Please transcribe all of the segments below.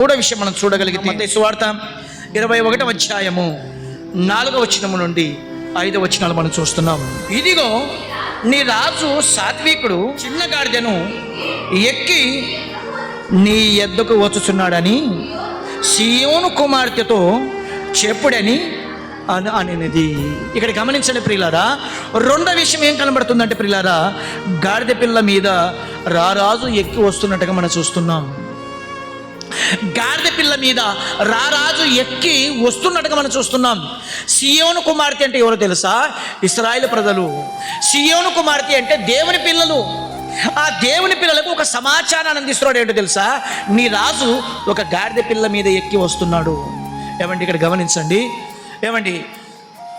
మూడో విషయం మనం చూడగలిగితే సువార్త ఇరవై ఒకటవ అధ్యాయము నాలుగవ వచనము నుండి ఐదవ వచనాలు మనం చూస్తున్నాం. ఇదిగో నీ రాజు సాత్వికుడు చిన్న గాడిదను ఎక్కి నీ ఎద్దకు వచ్చుచున్నాడని సియోను కుమార్తెతో చెప్పుడని అని అనేది ఇక్కడ గమనించండి ప్రియులారా రెండో విషయం ఏం కనబడుతుందంటే ప్రియులారా గాడిద పిల్ల మీద రారాజు ఎక్కి వస్తున్నట్టుగా మనం చూస్తున్నాం. గాడిద పిల్ల మీద రారాజు ఎక్కి వస్తున్నట్టుగా మనం చూస్తున్నాం. సియోను కుమార్తె అంటే ఎవరో తెలుసా? ఇస్రాయేల్ ప్రజలు. సియోను కుమార్తె అంటే దేవుని పిల్లలు. ఆ దేవుని పిల్లలకు ఒక సమాచారాన్ని అందిస్తున్నాడు ఏంటో తెలుసా? నీ రాజు ఒక గాడిద పిల్ల మీద ఎక్కి వస్తున్నాడు. ఏమండి ఇక్కడ గమనించండి. ఏమండి?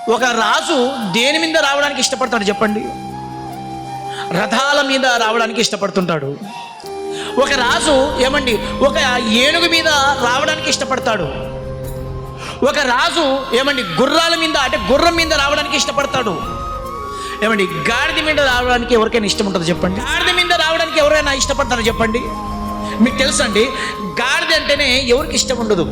ఒక రాజు దేని మీద రావడానికి ఇష్టపడతాడు చెప్పండి? రథాల మీద రావడానికి ఇష్టపడుతుంటాడు. ఒక రాజు ఏమండి ఒక ఏనుగు మీద రావడానికి ఇష్టపడతాడు. ఒక రాజు ఏమండి గుర్రాల మీద అంటే గుర్రం మీద రావడానికి ఇష్టపడతాడు. ఏమండి గాడిద మీద రావడానికి ఎవరికైనా ఇష్టం ఉంటుందో చెప్పండి? గాడిద మీద రావడానికి ఎవరైనా ఇష్టపడతారో చెప్పండి? మీకు తెలుసండి గాడిద అంటేనే ఎవరికి ఇష్టం ఉండదు.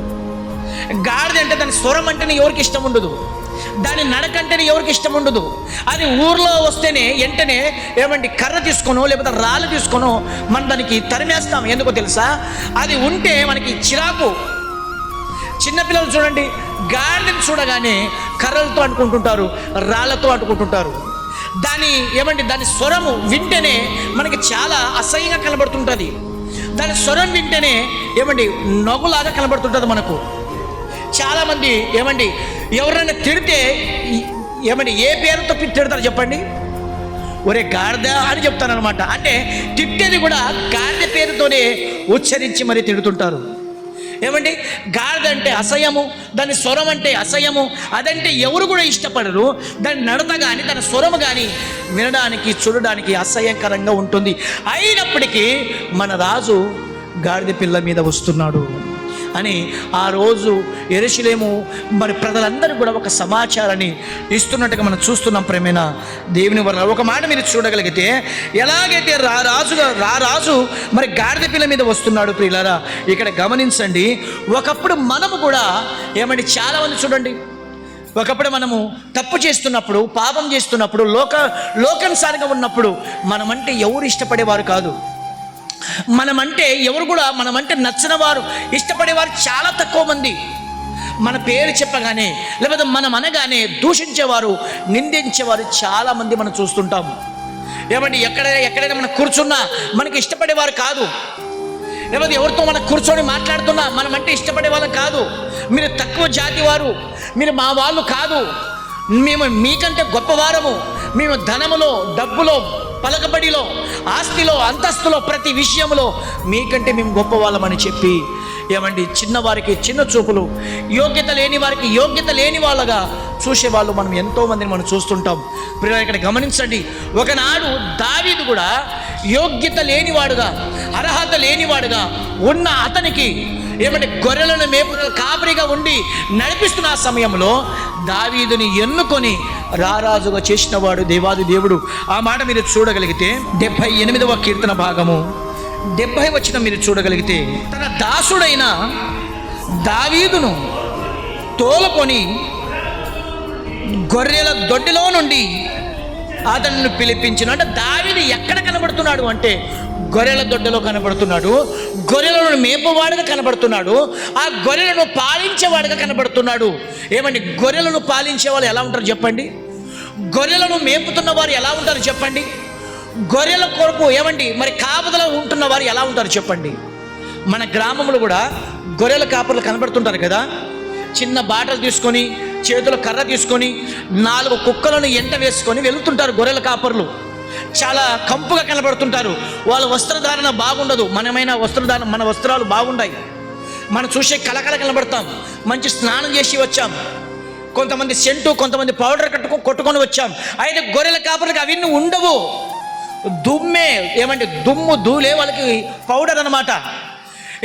గాడిద అంటే దాని స్వరం అంటేనే ఎవరికి ఇష్టం ఉండదు. దాని నడక అంటేనే ఎవరికి ఇష్టం ఉండదు. అది ఊర్లో వస్తేనే వెంటనే ఏమండి కర్ర తీసుకోనో లేకపోతే రాళ్ళు తీసుకోనో మనం దానికి తరిమేస్తాం. ఎందుకో తెలుసా? అది ఉంటే మనకి చిరాకు. చిన్నపిల్లలు చూడండి గాడిని చూడగానే కర్రలతో అంటుకుంటుంటారు రాళ్ళతో అంటుకుంటుంటారు. దాని ఏమండి దాని స్వరము వింటేనే మనకి చాలా అసహ్యంగా కనబడుతుంటుంది. దాని స్వరం వింటేనే ఏమండి నగులాగా కనబడుతుంటుంది మనకు. చాలామంది ఏమండి ఎవరైనా తిడితే ఏమని ఏమండి ఏ పేరుతో తిడతారు చెప్పండి? ఒరే గాడిద అని చెప్తారనమాట అంటే తిట్టేది కూడా గాడిద పేరుతోనే ఉచ్చరించి మరి తిడుతుంటారు. ఏమండి? గాడిద అంటే అసహ్యము దాని స్వరం అంటే అసహ్యము అదంటే ఎవరు కూడా ఇష్టపడరు. దాని నడత కానీ దాని స్వరము కానీ వినడానికి చూడడానికి అసహ్యకరంగా ఉంటుంది. అయినప్పటికీ మన రాజు గాడిద పిల్ల మీద వస్తున్నాడు అని ఆ రోజు ఎరుషులేము మరి ప్రజలందరూ కూడా ఒక సమాచారాన్ని ఇస్తున్నట్టుగా మనం చూస్తున్నాం ప్రేమైన? దేవుని వల్ల ఒక మాట మీరు చూడగలిగితే ఎలాగైతే రా రాజుగా రా రాజు మరి గాడిద పిల్ల మీద వస్తున్నాడు ప్రియులారా ఇక్కడ గమనించండి ఒకప్పుడు మనము కూడా ఏమండి చాలామంది చూడండి ఒకప్పుడు మనము తప్పు చేస్తున్నప్పుడు పాపం చేస్తున్నప్పుడు లోక లోకంసారిగా ఉన్నప్పుడు మనమంటే ఎవరు ఇష్టపడేవారు కాదు. మనమంటే ఎవరు కూడా మనమంటే నచ్చిన వారు ఇష్టపడేవారు చాలా తక్కువ మంది. మన పేరు చెప్పగానే లేకపోతే మనం అనగానే దూషించేవారు నిందించేవారు చాలామంది మనం చూస్తుంటాం. ఏమంటే ఎక్కడైనా ఎక్కడైనా మనం కూర్చున్నా మనకి ఇష్టపడేవారు కాదు. లేకపోతే ఎవరితో మనం కూర్చొని మాట్లాడుతున్నా మనం అంటే ఇష్టపడే వాళ్ళం కాదు. మీరు తక్కువ జాతి వారు మీరు మా వాళ్ళు కాదు. మేము మీకంటే గొప్పవారము. మేము ధనములో డబ్బులో పలకబడిలో ఆస్తిలో అంతస్తులో ప్రతి విషయంలో మీకంటే మేము గొప్పవాళ్ళమని చెప్పి ఏమండి చిన్నవారికి చిన్న చూపులు యోగ్యత లేని వారికి యోగ్యత లేని వాళ్ళగా చూసేవాళ్ళు మనం ఎంతో మందిని మనం చూస్తుంటాం. ప్రియులారా, ఇక్కడ గమనించండి ఒకనాడు దావీదు కూడా యోగ్యత లేనివాడుగా అర్హత లేనివాడుగా ఉన్న అతనికి ఏమంటే గొర్రెలను మేపు కాపరిగా ఉండి నడిపిస్తున్న ఆ సమయంలో దావీదుని ఎన్నుకొని రారాజుగా చేసినవాడు దేవాది దేవుడు. ఆ మాట మీరు చూడగలిగితే డెబ్భై ఎనిమిదవ కీర్తన భాగము. డెబ్భై వచ్చిన మీరు చూడగలిగితే తన దాసుడైన దావీదును తోలుకొని గొర్రెల దొడ్డిలో నుండి అతన్ని పిలిపించిన అంటే దావీది ఎక్కడ కనబడుతున్నాడు అంటే గొర్రెల దొడ్డలో కనబడుతున్నాడు. గొర్రెలను మేపవాడుగా కనబడుతున్నాడు. ఆ గొర్రెలను పాలించేవాడుగా కనబడుతున్నాడు. ఏమండి గొర్రెలను పాలించే వాళ్ళు ఎలా ఉంటారు చెప్పండి? గొర్రెలను మేపుతున్న వారు ఎలా ఉంటారు చెప్పండి? గొర్రెల కొరకు ఏమండి మరి కాపుదల ఉంటున్న వారు ఎలా ఉంటారు చెప్పండి? మన గ్రామంలో కూడా గొర్రెల కాపర్లు కనబడుతుంటారు కదా. చిన్న బాటలు తీసుకొని చేతుల కర్ర తీసుకొని నాలుగు కుక్కలను ఎంట వేసుకొని వెళుతుంటారు గొర్రెల కాపర్లు. చాలా కంపుగా కనబడుతుంటారు. వాళ్ళ వస్త్రధారణ బాగుండదు. మనమైన వస్త్రధారణ మన వస్త్రాలు బాగుంటాయి మనం చూసే కలకల కనబడతాం. మంచి స్నానం చేసి వచ్చాం. కొంతమంది సెంటు కొంతమంది పౌడర్ కట్టుకు కొట్టుకొని వచ్చాం. అయితే గొర్రెల కాపర్లకు అవన్నీ ఉండవు. దుమ్మే ఏమండి దుమ్ము దూలే వాళ్ళకి పౌడర్ అన్నమాట.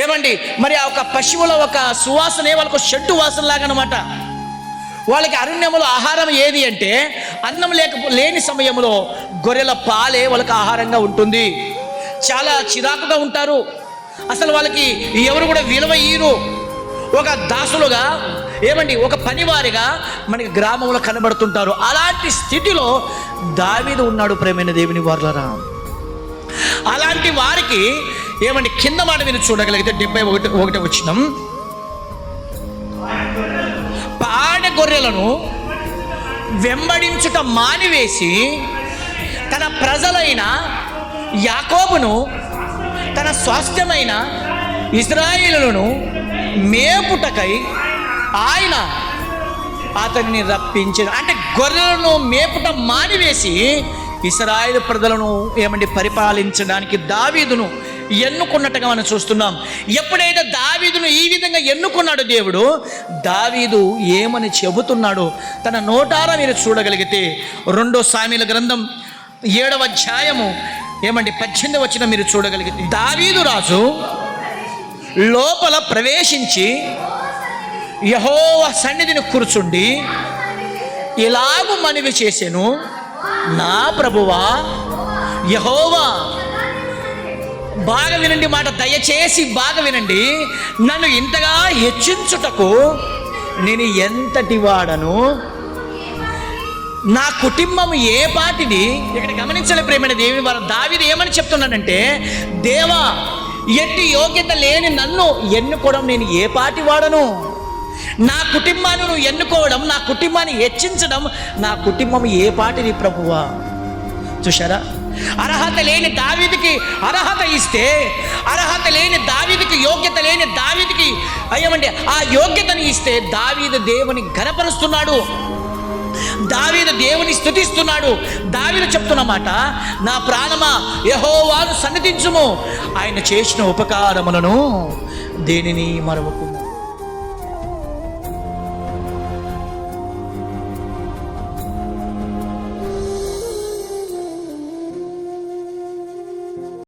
ఏమండి మరి ఆ ఒక పశువుల ఒక సువాసనే వాళ్ళకు షెడ్డు వాసనలాగా అనమాట వాళ్ళకి అరణ్యములో ఆహారం ఏది అంటే అన్నం లేక లేని సమయంలో గొర్రెల పాలే వాళ్ళకి ఆహారంగా ఉంటుంది. చాలా చిరాకుగా ఉంటారు. అసలు వాళ్ళకి ఎవరు కూడా విలువ ఇయ్యరు. ఒక దాసులుగా ఏమండి ఒక పనివారిగా మనకి గ్రామంలో కనబడుతుంటారు. అలాంటి స్థితిలో దావీదు ఉన్నాడు ప్రేమైన దేవుని వారులరా. అలాంటి వారికి ఏమండి కింద మాట మీరు చూడగలిగితే డెబ్బై ఒకటి ఒకటి వచ్చినం. పాడ గొర్రెలను వెంబడించుట మానివేసి తన ప్రజలైన యాకోబును తన స్వాస్థ్యమైన ఇజ్రాయిలును మేపుటకై ఆయన అతన్ని రప్పించిన అంటే గొర్రెలను మేపుట మానివేసి ఇస్రాయేల్ ప్రజలను ఏమండి పరిపాలించడానికి దావీదును ఎన్నుకున్నట్టుగా మనం చూస్తున్నాం. ఎప్పుడైతే దావీదును ఈ విధంగా ఎన్నుకున్నాడు దేవుడు దావీదు ఏమని చెబుతున్నాడు తన నోటారా మీరు చూడగలిగితే రెండో సామీల గ్రంథం ఏడవ అధ్యాయము ఏమండి? పద్దెనిమిది వచ్చిన మీరు చూడగలిగితే. దావీదు రాజు లోపల ప్రవేశించి యహోవ సన్నిధిని కూర్చుండి ఇలాగు మనవి చేసాను. నా ప్రభువా యహోవా బాగా వినండి మాట. దయచేసి బాగా వినండి. నన్ను ఇంతగా హెచ్చించుటకు నేను ఎంతటి వాడను? నా కుటుంబం ఏ పాటిది? ఇక్కడ గమనించలే ప్రేమైన దేవి వారు. దావిది ఏమని చెప్తున్నానంటే దేవా ఎట్టి యోగ్యత లేని నన్ను ఎన్నుకోవడం నేను ఏ పాటి వాడను? నా కుటుంబాన్ని నువ్వు ఎన్నుకోవడం నా కుటుంబాన్ని హెచ్చించడం నా కుటుంబం ఏ పాటిది ప్రభువా? చూశారా? అర్హత లేని దావిదికి అర్హత ఇస్తే అర్హత లేని దావిదికి యోగ్యత లేని దావిదికి అయ్యమంటే ఆ యోగ్యతని ఇస్తే దావీదు దేవుని గనపరుస్తున్నాడు దావీదు దేవుని స్థుతిస్తున్నాడు దావీదు చెప్తున్నమాట నా ప్రాణమా యహోవాను సన్నిధించుము. ఆయన చేసిన ఉపకారములను దేనిని మరవకుము